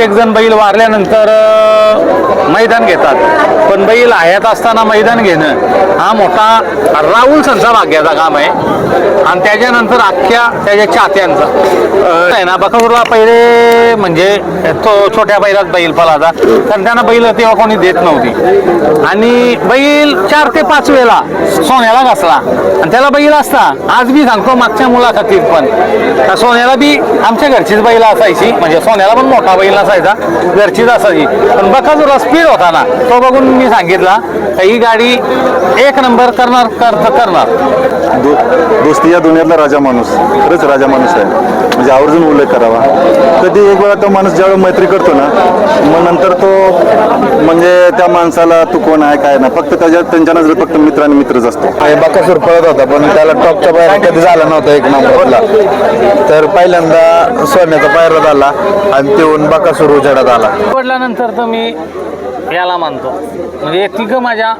एक जण बैल वारल्यानंतर मैदान घेतात. पण बैल हयात असताना मैदान घेणं हा मोठा राहुल संचा भाग्याचा काम आहे. आणि त्याच्यानंतर अख्ख्या त्याच्या चाहत्यांचा. आहे ना बकासूरला पहिले म्हणजे तो छोट्या बैलात बैल पळाचा कारण त्यांना बैल तेव्हा कोणी देत नव्हती. आणि बैल चार ते पाच वेळेला सोन्याला घासला. आणि त्याला बैल असता आज मी सांगतो मागच्या मुलाखतीत पण. सोन्याला बी आमच्या घरचीच बैल असायची. म्हणजे सोन्याला पण मोठा बैल नसायचा घरचीच असायची. पण बकाजूरला स्पीड होता ना. तो बघून मी सांगितला का ही गाडी एक नंबर करणार कर करणार. दो दोस्ती या दुनियातला राजा माणूस. खरंच राजा माणूस आहे. म्हणजे आवर्जून उल्लेख करावा. कधी एक वेळा तो माणूस ज्यावेळी मैत्री करतो ना मग नंतर तो म्हणजे त्या माणसाला तू कोण आहे काय ना फक्त त्याच्या त्यांच्या नजरेत फक्त मित्र आणि मित्रच असतो. बकासूर पळत होता पण त्याला टॉपचा पायरा कधी झाला नव्हता एक नंबरला तर पहिल्यांदा सोन्याचा पायरा झाला आणि तेवून बकासूर उजेडात आला. पडल्यानंतर तर मी याला मानतो. म्हणजे तिघं माझ्या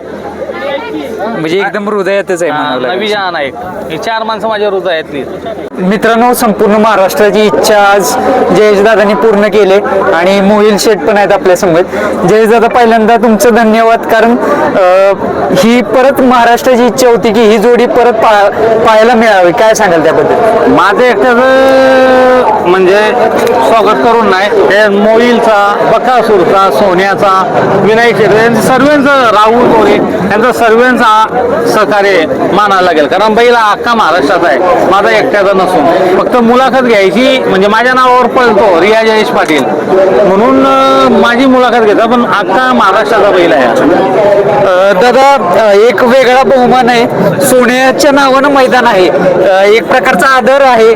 म्हणजे एकदम हृदयातच आहे म्हणावं लागेल. नवी नायक ही चार माणसं माझ्या हृदयातली मित्रांनो संपूर्ण महाराष्ट्राची इच्छा आज जयेशदादांनी पूर्ण केले आणि मोहिल शेठ पण आहेत आपल्यासमोर जयेशदादा पहिल्यांदा तुमचं धन्यवाद कारण अं, ही परत महाराष्ट्राची इच्छा होती की ही जोडी परत पा पाहायला मिळावी. काय सांगाल त्याबद्दल? माझं एकट्याचं म्हणजे स्वागत करून नाही हे मोईलचा बकासूरचा सोन्याचा विनायक शेट्टी यांचं सर्वांचं राहुल गोरे यांचं सर्वांचा सहकार्य मानायला लागेल. कारण बैल अख्खा महाराष्ट्रात आहे. माझा एकट्याचा नसून. फक्त मुलाखत घ्यायची म्हणजे माझ्या नावावर पळतो रिया जयेश पाटील. म्हणून माझी मुलाखत घेता. पण अख्खा महाराष्ट्राचा बैल आहे दादा एक वेगळा बहुमान आहे. सोन्याच्या नावानं मैदान आहे. एक प्रकारचा आदर आहे.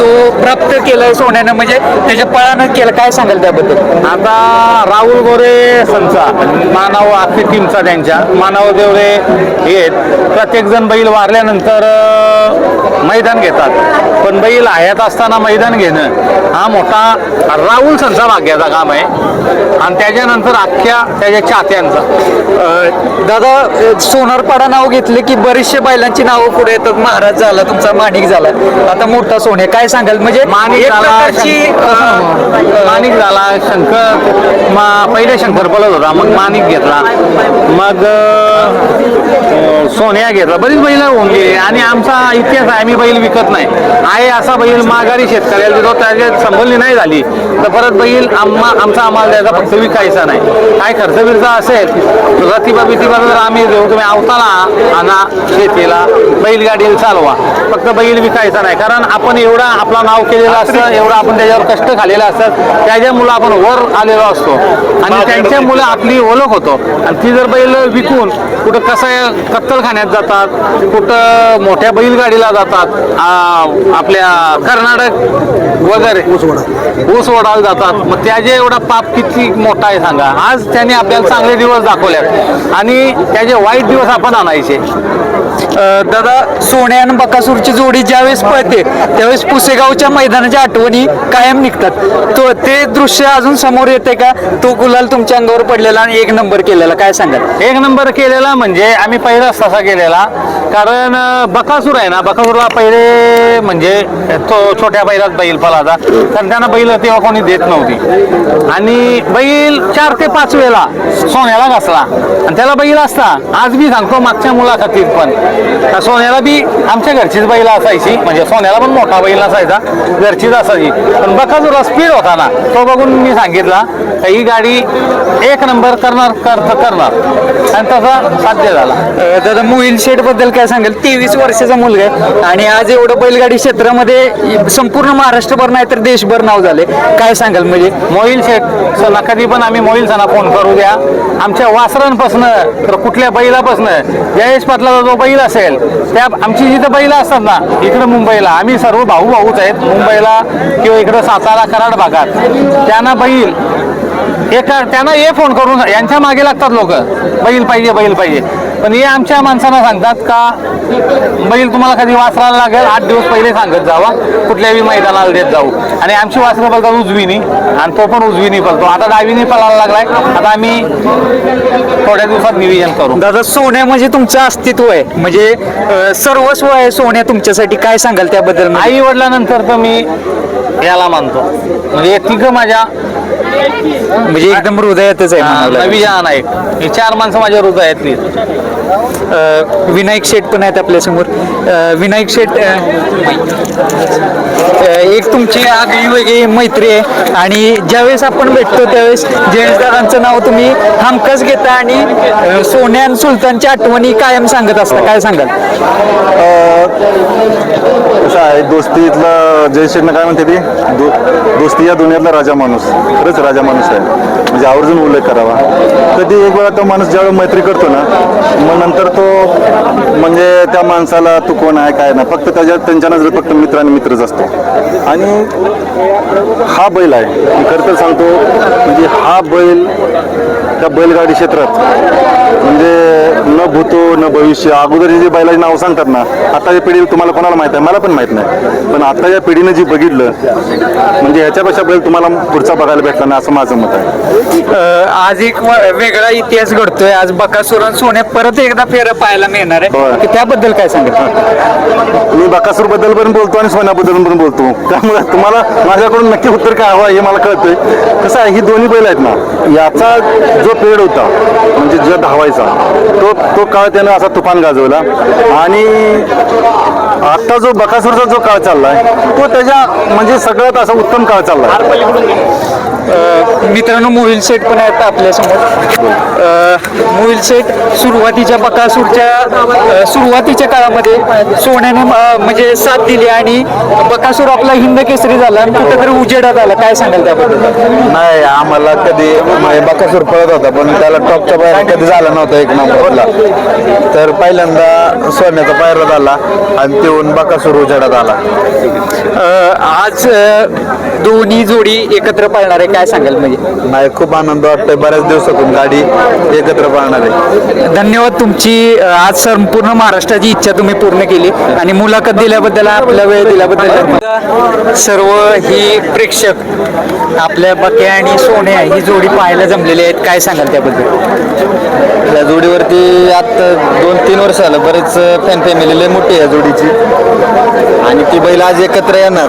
तो प्राप्त केलाय सोन्यानं. म्हणजे त्याच्या पळानं केलं. काय सांगाल त्याबद्दल? आता राहुल गोरे संचा मानव आखी टीमचा त्यांच्या मानव देवरे हे आहेत. प्रत्येक जण बैल वारल्यानंतर मैदान घेतात. पण बैल हयात असताना मैदान घेणं हा मोठा राहुल संचा भाग्याचा काम आहे. आणि त्याच्यानंतर अख्ख्या त्याच्या चाहत्यांचा. अं, दादा सोनारपाडा नाव घेतले की बरेचशे बैलांची नावं पुढे येतात. महाराज झाला तुमचा माणिक झाला. आता मोठा सोने काय सांगाल? म्हणजे माणिक झाला माणिक झाला शंकर मा पहिले शंकर पळत होता मग माणिक घेतला. मग सोन्या घेतला. बरीच बैल होऊन गेली. आणि आमचा इतिहास आहे आम्ही बैल विकत नाही. आहे असा बैल माघारी शेतकऱ्याला देतो त्याच्यात संभलनी नाही झाली. तर परत बैल आम्हा आमचा आम्हाला द्यायचा फक्त विकायचा नाही. काय खर्च बिर्च असेल रतिबा बितिबा जर आम्ही देऊ तुम्ही अवताला आणा शेतीला. बैलगाडी चालवा. फक्त बैल विकायचा नाही. कारण आपण एवढा आपला नाव केलेलं असतं एवढं आपण त्याच्यावर कष्ट खाल्लेलं असतात त्याच्या मुलं आपण वर आलेलो असतो. आणि त्यांच्या मुलं आपली ओळख होतो. आणि ती जर बैल विकून कुठं कसं कत्तलखान्यात जातात कुठं मोठ्या बैलगाडीला जातात आपल्या कर्नाटक वगैरे ऊस ओढायला जातात. मग त्याचे एवढा पाप किती मोठा आहे सांगा. आज त्यांनी आपल्याला चांगले दिवस दाखवल्यात आणि त्याचे वाईट दिवस आपण आणायचे. दादा सोन्या आणि बकासूरची जोडी ज्यावेळेस पळते त्यावेळेस पुसेगावच्या मैदानाच्या आठवणी कायम निघतात. तो ते दृश्य अजून समोर येते का? तो गुलाल तुमच्या अंगावर पडलेला आणि एक नंबर केलेला काय सांगाल? एक नंबर केलेला म्हणजे आम्ही पहिलाच तसा केलेला. कारण बकासूर आहे ना बकासूरला पहिले म्हणजे तो छोट्या बैलात बैल पळाचा कारण त्यांना बैल तेव्हा कोणी देत नव्हती. आणि बैल चार ते पाच वेळेला सोन्याला घासला. आणि त्याला बैल असता आज मी सांगतो मागच्या मुलाखतीत पण. सोन्याला बी आमच्या घरचीच बैल असायची. म्हणजे सोन्याला पण मोठा बैल नसायचा. घरचीच असायची. पण बकासूरला स्पीड होता ना. तो बघून मी सांगितला का ही गाडी एक नंबर करणार कर करणार. आणि तसा साध्य झाला. दादा मोहिल शेठबद्दल काय सांगाल? तेवीस वर्षाचा मुलगा आहे. आणि आज एवढं बैलगाडी क्षेत्रामध्ये संपूर्ण महाराष्ट्रभर नाही तर देशभर नाव झाले काय सांगाल म्हणजे? मोहिल शेठ सणा कधी पण आम्ही मोहिल सणा फोन करू द्या. आमच्या वासरांपासून तर कुठल्या बैलापासून जयेश पाटलाचा जो बैल असेल त्या आमची जिथं बैल असतात ना इकडं मुंबईला आम्ही सर्व भाऊ भाऊच आहेत. मुंबईला किंवा इकडं सातारा कराड भागात. त्यांना बैल एका त्यांना हे फोन करून यांच्या मागे लागतात लोक. बैल पाहिजे बैल पाहिजे. पण हे आमच्या माणसांना सांगतात का बैल तुम्हाला कधी वासराला लागेल आठ दिवस पहिले सांगत जावा. कुठल्याही मैदानाला देत जाऊ. आणि आमची वासरं पळतात उजवीनी. आणि तो पण उजवीनी पळतो. आता डावीनी पळायला लागलाय. आता आम्ही थोड्या दिवसात नियोजन करू. दादा सोन्या म्हणजे तुमचं अस्तित्व आहे. म्हणजे सर्वस्व आहे सोन्या तुमच्यासाठी. काय सांगाल त्याबद्दल? आई वडिलांनंतर तर मी याला मानतो. म्हणजे हे तिघं माझ्या म्हणजे एकदम हृदयातच आहे म्हणावं लागेल. नवी जहान आहे. हे चार माणसं माझ्या हृदयातली. अ, विनायक शेठ पण आहेत आपल्यासमोर अ, विनायक शेठ अ, अ, एक तुमची आगळी वेगळी मैत्री आहे. आणि ज्यावेळेस आपण भेटतो त्यावेळेस जयंतदादांचं नाव तुम्ही हमखास घेता आणि अ, सोन्या आणि सुलतानच्या आठवणी कायम सांगत असता. काय सांगाल? कसं आहे दोस्तीतलं जय शेठनं काय म्हणते ती? दो दोस्ती या दुनियातला राजा माणूस. खरंच राजा माणूस आहे म्हणजे आवर्जून उल्लेख करावा. कधी एक वेळा तो माणूस ज्यावेळी मैत्री करतो ना मग नंतर तो म्हणजे त्या माणसाला तू कोण आहे काय नाही फक्त त्याच्या त्यांच्या नजरेत फक्त मित्र आणि मित्रच असतो. आणि हा बैल आहे मी खरं तर सांगतो म्हणजे हा बैल त्या बैलगाडी क्षेत्रात म्हणजे न भूतो न भविष्य अगोदर जे बैलाची नाव सांगतात ना आताच्या पिढी तुम्हाला कोणाला माहीत आहे? मला पण माहीत नाही. पण आताच्या पिढीनं जी बघितलं म्हणजे ह्याच्यापेक्षा बैल तुम्हाला पुढचा बघायला भेटला नाही असं माझं मत आहे. आज एक व- वेगळा इतिहास घडतोय. आज बकासूर आणि सोन्या परत एकदा फेर पाहायला मिळणार होय. आहे त्याबद्दल काय सांगत मी बकासूरबद्दल पण बोलतो आणि सोन्याबद्दल पण बोलतो. त्यामुळे तुम्हाला माझ्याकडून नक्की उत्तर काय हवं हे मला कळतंय. कसं आहे ही दोन्ही बैल आहेत ना याचा जो पिरियड होता म्हणजे जो धावायचा तो तो काळ त्यानं असा तुफान गाजवला. आणि आता जो बकासूरचा जो काळ चाललाय तो त्याच्या म्हणजे सगळ्यात असा उत्तम काळ चाललाय. मित्रांनो मोहिल सेट पण आहेत आपल्यासमोर. मोहिल सेट सुरुवातीच्या बकासूरच्या सुरुवातीच्या काळामध्ये सोन्याने म्हणजे साथ दिली आणि बकासूर आपला हिंद केसरी झाला आणि कुठेतरी उजेडात आला. काय सांगाल त्याबद्दल? नाही आम्हाला कधी म्हणजे बकासूर पळत होता पण त्याला टॉपचा पायरा कधी झाला नव्हता एक नंबरला. तर पहिल्यांदा सोन्याचा पायरा झाला आणि तेवून बकासूर उजेडात आला. आज दोन्ही जोडी एकत्र पाळणार आहे काय सांगाल म्हणजे? नाही खूप आनंद वाटतोय. बऱ्याच दिवसातून गाडी एकत्र पाळणार आहे. धन्यवाद तुमची. अ, आज संपूर्ण महाराष्ट्राची इच्छा तुम्ही पूर्ण केली आणि मुलाखत दिल्याबद्दल आपला वेळ दिल्याबद्दल धन्यवाद. सर्व ही प्रेक्षक आपल्या बक्या आणि सोन्या ही जोडी पाहायला जमलेली आहेत. काय सांगाल त्याबद्दल? या जोडीवरती आता दोन तीन वर्ष झालं बरेच फॅन फॅमिली लय मोठी आहे या जोडीची. आणि ती बैल आज एकत्र येणार.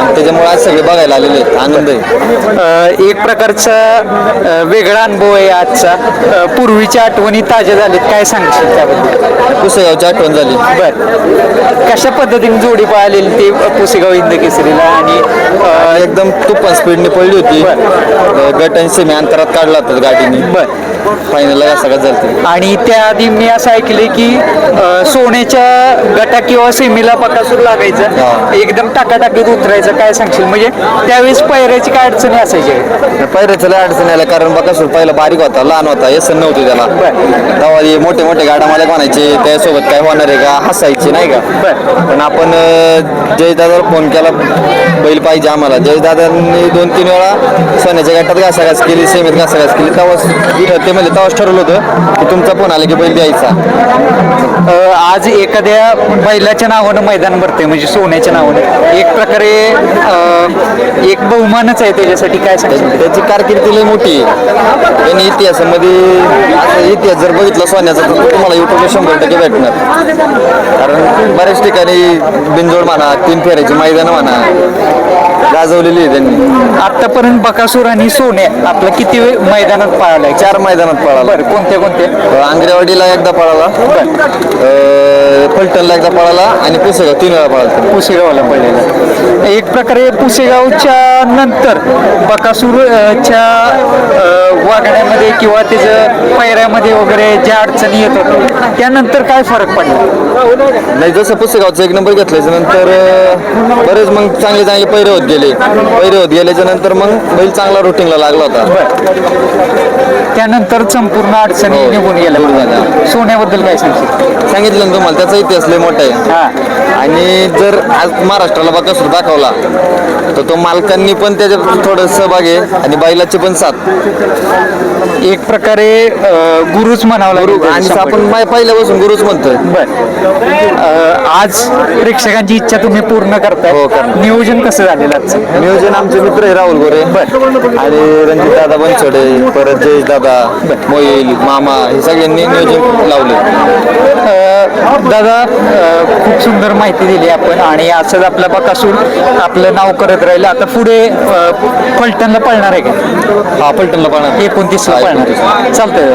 आणि त्याच्यामुळे आज सगळे बघायला आलेले आहेत. आनंद आहे. अ, एक प्रकारचा अ, वेगळा अनुभव आहे आजचा. अ, पूर्वीच्या आठवणी ताज्या झाल्यात काय सांगशील त्याबद्दल? पुसेगावची आठवण झाली. बर. कशा पद्धतीने जोडी पाहिलेली ते पुसेगाव हिंद केसरीला? आणि अं, एकदम तुफान स्पीडने पडली होती. अं, गट आणि सेमी अंतरात काढला होता गाडीने. बर. फायनलला सगळ्यात झालते आणि त्याआधी मी असं ऐकले की अ, सोन्याच्या गटा किंवा सेमीला पकासूर लागायचं. हा. एकदम टाकाटाकीत उतरायचं काय सांगशील? म्हणजे त्यावेळेस पैऱ्याची काय अडचणी असायच्या पहिल्याचं लय अडचण आल्या कारण बकासूर पहिला बारीक होता लहान होता येसन नव्हती त्याला. तेव्हा हे मोठे मोठे गाड्या मला म्हणायचे त्यासोबत काय होणार आहे का? हसायचे नाही का? पण आपण अं, जयदादाला फोन केला बैल पाहिजे आम्हाला. जयदादांनी दोन तीन वेळा सोन्याच्या गटात घासाघास केली सेमीत घासाघास केली. तेव्हा ते म्हणजे तेव्हाच ठरवलं होतं की तुमचा फोन आला की बैल द्यायचा. अ, आज एखाद्या बैलाच्या नावानं मैदान भरते म्हणजे सोन्याच्या नावानं. एक प्रकारे अ, एक बहुमानच आहे त्याच्यासाठी काय सांगशील त्याची कारकिर्दी लई मोठी आहे. त्यांनी इतिहासामध्ये इतिहास जर बघितला सोन्याचा तर तुम्हाला युट्यूबला शंभर टक्के भेटणार. कारण बऱ्याच ठिकाणी बिनजोड म्हणा तीन फेऱ्याची मैदानं म्हणा गाजवलेली आहे त्यांनी. आतापर्यंत बकासूर आणि सोन्या आपला किती वेळ मैदानात पाळलाय? चार मैदानात पळाला. बरं कोणते कोणते? आंग्रेवाडीला एकदा पळाला. फलटणला एकदा पळाला आणि पुसेगाव तीन वेळा पळाला पुसेगावला पडलेला एक प्रकारे पुसेगावच्या नंतर बकासूरच्या वागण्यामध्ये किंवा त्याच्या पैऱ्यामध्ये वगैरे ज्या अडचणी येत होत्या त्यानंतर काय फरक पडला? नाही जसं पुसेगावचं एक नंबर घेतल्याच्या नंतर बरेच मग चांगले चांगले पैरे होत गेले. पैरे होत गेल्याच्यानंतर मग बैल चांगला रुटीनला लागला होता. त्यानंतर संपूर्ण अडचणी हो. निघून गेल्या झाल्या. सोन्याबद्दल काय सांगशील? सांगितलं ना तुम्हाला त्याचा इतिहास लय मोठा आहे. हा. आणि जर आज महाराष्ट्राला बकासूर दाखवला तर तो मालकांनी पण त्याच्यात थोडं सहभाग आहे आणि बैलाची पण साथ. एक प्रकारे अ, गुरुच म्हणावं गुरु लागेल आणि आपण माय पहिल्यापासून गुरुच म्हणतोय. बर. अ, आज प्रेक्षकांची इच्छा तुम्ही पूर्ण करताय. हो, करणार. नियोजन कसं झालेलं आजचं? नियोजन आमचे मित्र आहे राहुल गोरे. आणि रणजित दादा बनसोडे परत जयेश दादा मोईल मामा हे सगळ्यांनी नियोजन लावले. दादा अ, खूप सुंदर माहिती दिली आपण आणि असंच आपलं बकासूर आपलं नाव करत राहिलं. आता पुढे अ, फलटणला पळणार आहे का? हा पलटणला पण एकोणतीसला पळणार चालतंय.